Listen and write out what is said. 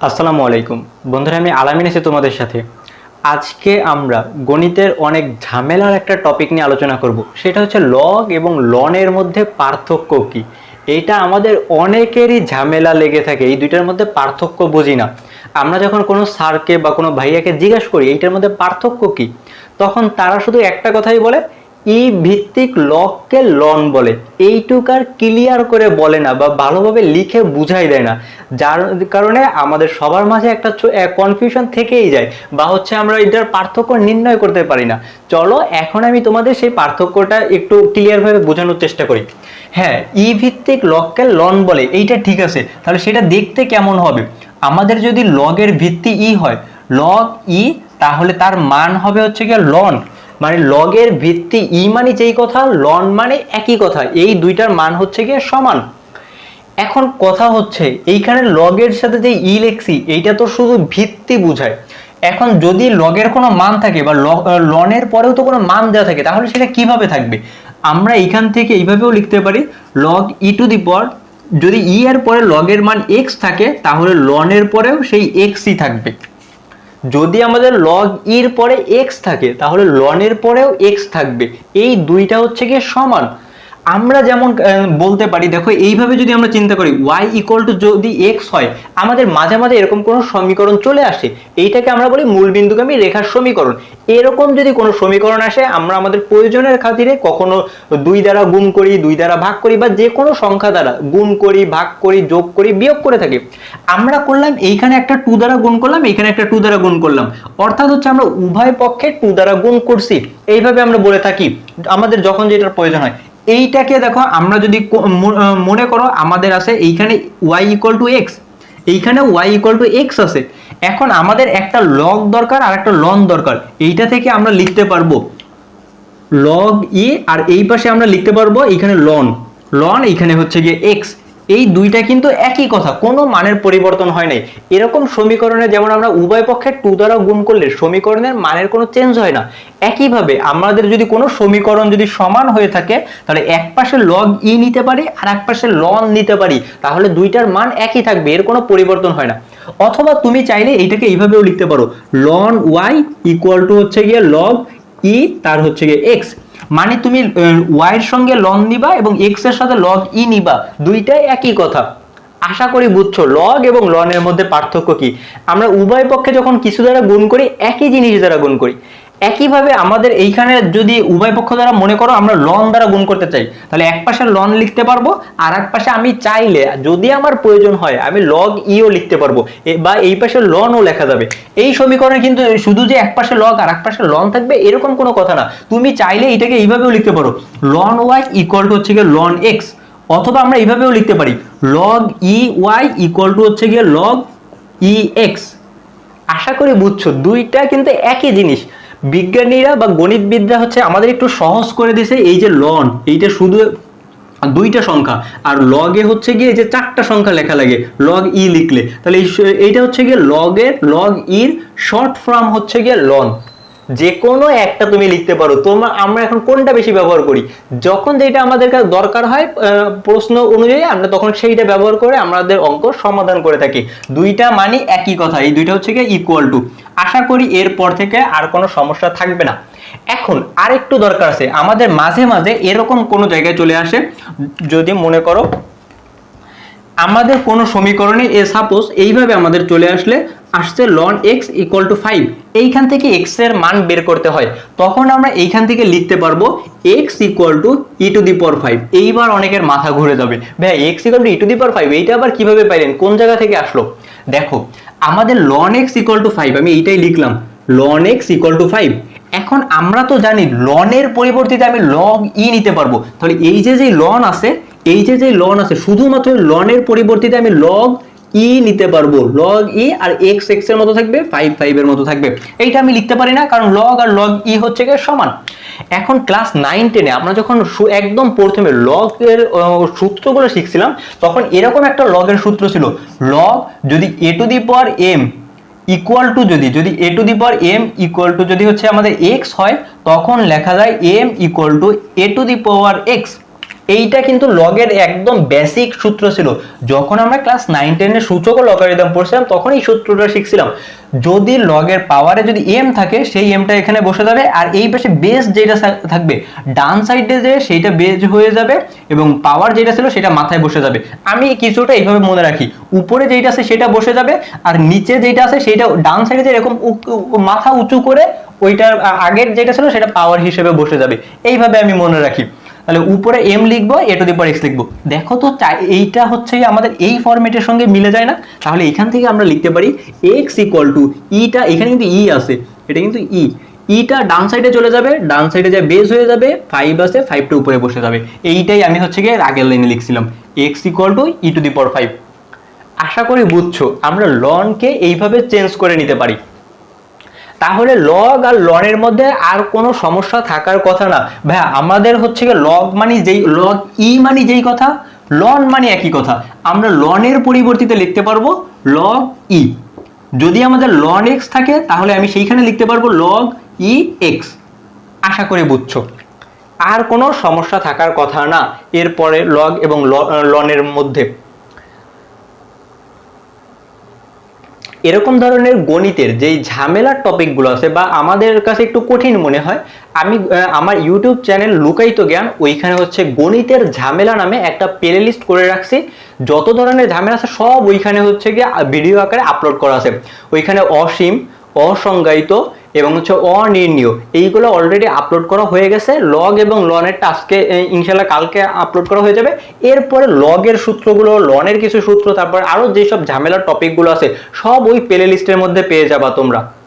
আসসালামু আলাইকুম। বন্ধুরা, আমি আলামিন আছি তোমাদের সাথে। আজকে আমরা গণিতের অনেক ঝামেলার একটা টপিক নিয়ে আলোচনা করব। সেটা হচ্ছে লগ এবং লনের মধ্যে পার্থক্য কি? এটা আমাদের অনেকেরই ঝামেলা লেগে থাকে, এই দুইটার মধ্যে পার্থক্য বুঝি না। আমরা যখন কোনো স্যারকে বা কোনো ভাইয়াকে জিজ্ঞাসা করি, এইটার মধ্যে পার্থক্য কি? তখন তারা শুধু একটা কথাই বলে ই ভিত্তিক লককে লন বলে। এইটুক আর ক্লিয়ার করে বলে না বা ভালোভাবে লিখে বুঝাই দেয় না। যার কারণে আমাদের সবার মাঝে একটা কনফিউশন থেকেই যায় বা হচ্ছে আমরা এটার পার্থক্য নির্ণয় করতে পারি না। চলো, এখন আমি তোমাদের সেই পার্থক্যটা একটু ক্লিয়ারভাবে বোঝানোর চেষ্টা করি। হ্যাঁ ই ভিত্তিক লককে লন বলে, এইটা ঠিক আছে। তাহলে সেটা দেখতে কেমন হবে? আমাদের যদি লগের ভিত্তি ই হয় লগ ই তাহলে তার মান হবে হচ্ছে গিয়ে লন মানে লগের ভিত্তি ই মানে যেই কথা, লন মানে একই কথা, এই দুইটার মান হচ্ছে গিয়ে সমান। এখন কথা হচ্ছে, এইখানে লগের সাথে যে ই লেখছি, এইটা তো শুধু ভিত্তি বুঝায়। এখন যদি লগের কোনো মান থাকে বা লনের পরেও তো কোনো মান দেওয়া থাকে, তাহলে সেটা কীভাবে থাকবে? আমরা এইখান থেকে এইভাবেও লিখতে পারি লগ ই টু দি পর যদি ই এর পরে লগের মান এক্স থাকে, তাহলে লনের পরেও সেই এক্সই থাকবে। যদি আমাদের লগ ইর পরে এক্স থাকে, তাহলে লনের পরেও এক্স থাকবে। এই দুইটা হচ্ছে গিয়ে সমান। আমরা যেমন বলতে পারি, দেখো, এইভাবে যদি আমরা চিন্তা করি ওয়াই ইকুয়াল টু যদি এক্স হয়, আমাদের মাঝে মাঝে এরকম কোনো সমীকরণ চলে আসে। এইটাকে আমরা বলি মূলবিন্দুগামী রেখার সমীকরণ। এরকম যদি কোনো সমীকরণ আসে, আমরা আমাদের প্রয়োজনের খাতিরে কখনো দুই দ্বারা গুণ করি, দুই দ্বারা ভাগ করি, বা যে কোনো সংখ্যা দ্বারা গুণ করি, ভাগ করি, যোগ করি, বিয়োগ করে থাকি। আমরা করলাম, এইখানে একটা টু দ্বারা গুণ করলাম, এইখানে একটা টু দ্বারা গুণ করলাম। অর্থাৎ হচ্ছে আমরা উভয় পক্ষে টু দ্বারা গুণ করছি। এইভাবে আমরা বলে থাকি। আমাদের যখন যেটার প্রয়োজন হয় এইটাকে দেখো, আমরা যদি মনে করো আমাদের আছে এইখানে ওয়াই ইকুয়াল টু এক্স এইখানে ওয়াই ইকুয়াল টু এক্স আছে। এখন আমাদের একটা লগ দরকার আর একটা লন দরকার। এইটা থেকে আমরা লিখতে পারব লগ ই আর এই পাশে আমরা লিখতে পারব এইখানে লন লন এইখানে হচ্ছে গিয়ে এক্স এই দুইটা কিন্তু একই কথা, কোনো মানের পরিবর্তন হয় নাই। এরকম সমীকরণে যেমন আমরা উভয় পক্ষে টু দ্বারা গুণ করলে সমীকরণের মানের কোনো চেঞ্জ হয় না, একইভাবে আমাদের যদি কোনো সমীকরণ যদি সমান হয়ে থাকে, তাহলে এক পাশে লগ ই নিতে পারি, আর এক পাশে লন নিতে পারি, তাহলে দুইটার মান একই থাকবে, এর কোনো পরিবর্তন হয় না। অথবা তুমি চাইলে এইটাকে এইভাবেও লিখতে পারো লন ওয়াই ইকুয়াল টু হচ্ছে গিয়ে লগ ই তার হচ্ছে গিয়ে এক্স মানে তুমি ওয়াই এর সঙ্গে লন নিবা এবং এক্সের সাথে লগ ই নিবা, দুইটাই একই কথা। আশা করি বুঝছ লগ এবং লনের মধ্যে পার্থক্য কি? আমরা উভয় পক্ষে যখন কিছু দ্বারা গুণ করি, একই জিনিস দ্বারা গুণ করি। একইভাবে আমাদের এইখানে যদি উভয় পক্ষ দ্বারা মনে করো আমরা লন দ্বারা গুণ করতে চাই, তাহলে এক পাশে লন লিখতে পারব, আর এক পাশে আমি চাইলে যদি আমার প্রয়োজন হয় আমি লগ ইও লিখতে পারব বা এই পাশে লনও লেখা যাবে। এই সমীকরণে কিন্তু শুধু যে এক পাশে লগ আর এক পাশে লন থাকবে, এরকম কোনো কথা না। তুমি চাইলে এটাকে এইভাবেও লিখতে পারো লন ওয়াই ইকুয়াল টু হচ্ছে গিয়ে লন এক্স অথবা আমরা এইভাবেও লিখতে পারি log e y equal to হচ্ছে গিয়ে লগ ই এক্স আশা করি বুঝছ, দুইটা কিন্তু একই জিনিস। বিজ্ঞানীরা বা গণিতবিদরা হচ্ছে আমাদের একটু সহজ করে দিয়েছে এই যে লন এইটা শুধু দুইটা সংখ্যা, আর লগে হচ্ছে গিয়ে যে চারটা সংখ্যা লেখা লাগে লগ ই লিখলে। তাহলে এইটা হচ্ছে গিয়ে লগের লগ ইর শর্ট ফর্ম হচ্ছে গিয়ে লন যে কোনো একটা তুমি লিখতে পারো। তোমার, আমরা এখন কোনটা বেশি ব্যবহার করি? যখন যেটা আমাদের কাছে দরকার হয় প্রশ্ন অনুযায়ী, আমরা তখন সেইটা ব্যবহার করে আমাদের অঙ্ক সমাধান করে থাকি। দুইটা মানে একই কথা, এই দুইটা হচ্ছে গিয়ে ইকুয়াল টু আশা করি এরপর থেকে আর কোনো সমস্যা থাকবে না। এখন আরেকটু দরকার আছে, আমাদের মাঝে মাঝে এরকম কোনো জায়গায় চলে আসে, যদি মনে করো আমাদের কোনো সমীকরণে এ সাপোজ এইভাবে আমাদের চলে আসলে আসছে ln x equal to five এইখান থেকে এক্সের মান বের করতে হয়। তখন আমরা এইখান থেকে লিখতে পারব x equal to e to the power five এইবার অনেকের মাথা ঘুরে যাবে। ভাই x equal to e to the power five এইটা আবার কীভাবে পাইলেন? কোন জায়গা থেকে আসলো? দেখো, আমাদের ln x equal to five আমি এইটাই লিখলাম। Ln x equal to five এখন আমরা তো জানি লনের পরিবর্তিতে আমি লগ ই নিতে পারব। তাহলে এই যে যে লন আছে এই যে যে লন আছে, শুধুমাত্র লনের পরিবর্তিতে আমি লগ ই নিতে পারব। লগ ই আর এক্স এক্সের মতো থাকবে ফাইভ ফাইভ এর মতো থাকবে। এইটা আমি লিখতে পারি না, কারণ লগ আর লগ ই হচ্ছে গিয়ে সমান। এখন ক্লাস নাইন টেনে আমরা যখন একদম প্রথমে লগ এর সূত্রগুলো শিখছিলাম, তখন এরকম একটা লগের সূত্র ছিল। লগ যদি a to the power m equal to যদি যদি a to the power m equal to যদি হচ্ছে আমাদের এক্স হয়, তখন লেখা যায় m equal to a to the power x এইটা কিন্তু লগের একদম বেসিক সূত্র ছিল। যখন আমরা ক্লাস নাইন টেনের সূচক ও লগারিদম পড়ছিলাম, তখন এই সূত্রটা শিখছিলাম। যদি লগের পাওয়ারে যদি এম থাকে, সেই এমটা এখানে বসে যাবে, আর এই পাশে বেস যেটা থাকবে, ডান সাইডে যে, সেইটা বেজ হয়ে যাবে, এবং পাওয়ার যেটা ছিল, সেটা মাথায় বসে যাবে। আমি কিছুটা এইভাবে মনে রাখি। উপরে যেটা আছে, সেটা বসে যাবে, আর নিচে যেটা আছে সেটা ডান সাইডে যে এরকম মাথা উঁচু করে, ওইটার আগের যেটা ছিল, সেটা পাওয়ার হিসেবে বসে যাবে। এইভাবে আমি মনে রাখি। তাহলে উপরে এম লিখব এ টু দি পাওয়ার এক্স লিখব। দেখো তো এইটা হচ্ছে আমাদের এই ফরম্যাটের সঙ্গে মিলে যায় না? তাহলে এখান থেকে আমরা লিখতে পারি এক্স ইকুয়াল টু ইটা এখানে কিন্তু ই আছে, এটা কিন্তু ই ইটা ডান সাইডে চলে যাবে, ডান সাইডে যা বেস হয়ে যাবে ফাইভ আছে ফাইভটা উপরে বসে যাবে। এইটাই আমি হচ্ছে গিয়ে আগের লাইনে লিখছিলাম। X equal to e to the power five আশা করি বুঝছ, আমরা লনকে এইভাবে চেঞ্জ করে নিতে পারি। তাহলে লগ আর লনের মধ্যে আর কোনো সমস্যা থাকার কথা না। ভাইয়া, আমাদের হচ্ছে গিয়ে লগ মানে যেই লগ ই মানে যেই কথা লন মানে একই কথা। আমরা লনের পরিবর্তিতে লিখতে পারব লগ ই যদি আমাদের লন এক্স থাকে, তাহলে আমি সেইখানে লিখতে পারব লগ ই এক্স আশা করি বুঝছ। আর কোনো সমস্যা থাকার কথা না, এরপরে লগ এবং লনের মধ্যে। এরকম ধরনের গণিতের যেই ঝামেলার টপিকগুলো আছে বা আমাদের কাছে একটু কঠিন মনে হয়, আমি আমার ইউটিউব চ্যানেল লুকায়িত জ্ঞান ওইখানে হচ্ছে গণিতের ঝামেলা নামে একটা প্লে লিস্ট করে রাখছি। যত ধরনের ঝামেলা আছে সব ওইখানে হচ্ছে গিয়ে ভিডিও আকারে আপলোড করা আছে। ওইখানে অসীম অসংজ্ঞায়িত এবং হচ্ছে অনির্ণীয়। এইগুলো অলরেডি আপলোড করা হয়ে গেছে। লগ এবং লনেরটা আজকে ইনশাল্লাহ কালকে আপলোড করা হয়ে যাবে। এরপরে লগের সূত্রগুলো লনের কিছু সূত্র, তারপর আরও যেসব ঝামেলার টপিকগুলো আছে, সব ওই প্লে লিস্টের মধ্যে পেয়ে যাবা তোমরা।